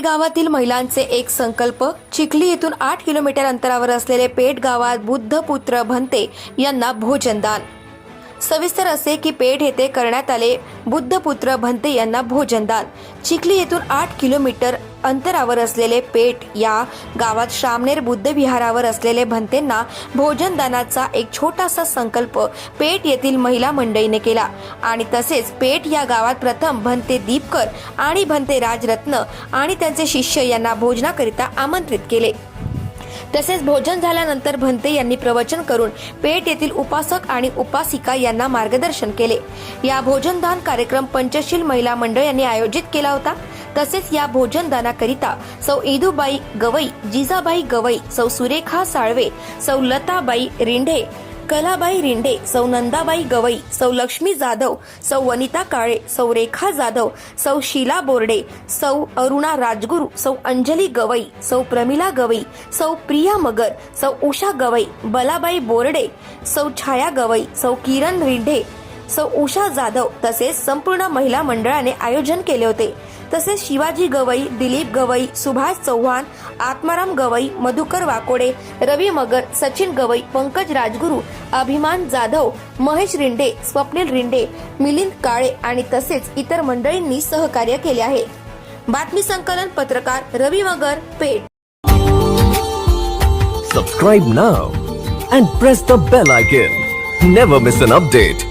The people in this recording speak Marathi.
पेठ गावातील महिलांचे एक संकल्प चिखली येथून आठ किलोमीटर अंतरावर असलेले पेठ गावात बुद्धपुत्र भंते यांना भोजनदान सविस्तर असे की पेठ येथे करण्यात आले. बुद्धपुत्र भंते यांना भोजनदान. चिखली येथून आठ किलोमीटर अंतरावर असलेले पेठ या गावात श्रामनेर बुद्ध विहारावर असलेले भंतेंना भोजनदानाचा एक छोटासा संकल्प पेठ येथील महिला मंडळीने केला. आणि तसेच पेठ या गावात प्रथम भंते दीपकर आणि भंते राजरत्न आणि त्यांचे शिष्य यांना भोजनाकरिता आमंत्रित केले. तसेच भोजन झाल्यानंतर भंते यांनी प्रवचन करून पेठ येथील उपासक आणि उपासिका यांना मार्गदर्शन केले. या भोजनदान कार्यक्रम पंचशील महिला मंडळ यांनी आयोजित केला होता. तसेच या भोजनदानाकरिता सौ इदूबाई गवई जिजाबाई गवई सौ सुरेखा साळवे सौ लताबाई रिंढे कलाबाई रिंडे सौ नंदाबाई गवई सौ लक्ष्मी जाधव सौ वनिता काळे सौ रेखा जाधव सौ शीला बोर्डे सौ अरुणा राजगुरू सौ अंजली गवई सौ प्रमिला गवई सौ प्रिया मगर सौ उषा गवई बलाबाई बोर्डे सौ छाया गवई सौ किरण रिंढे सौ उषा जाधव तसेच संपूर्ण महिला मंडळाने आयोजन केले होते. तसेच शिवाजी गवई दिलीप गवई सुभाष चव्हाण आत्माराम गवई मधुकर वाकोडे रवी मगर सचिन गवई पंकज राजगुरू अभिमान जाधव महेश रिंडे स्वप्नील रिंडे मिलिंद काळे आणि तसेच इतर मंडळींनी सहकार्य केले आहे. बातमी संकलन पत्रकार रवी मगर पेठ. Subscribe now and press the bell icon never miss an update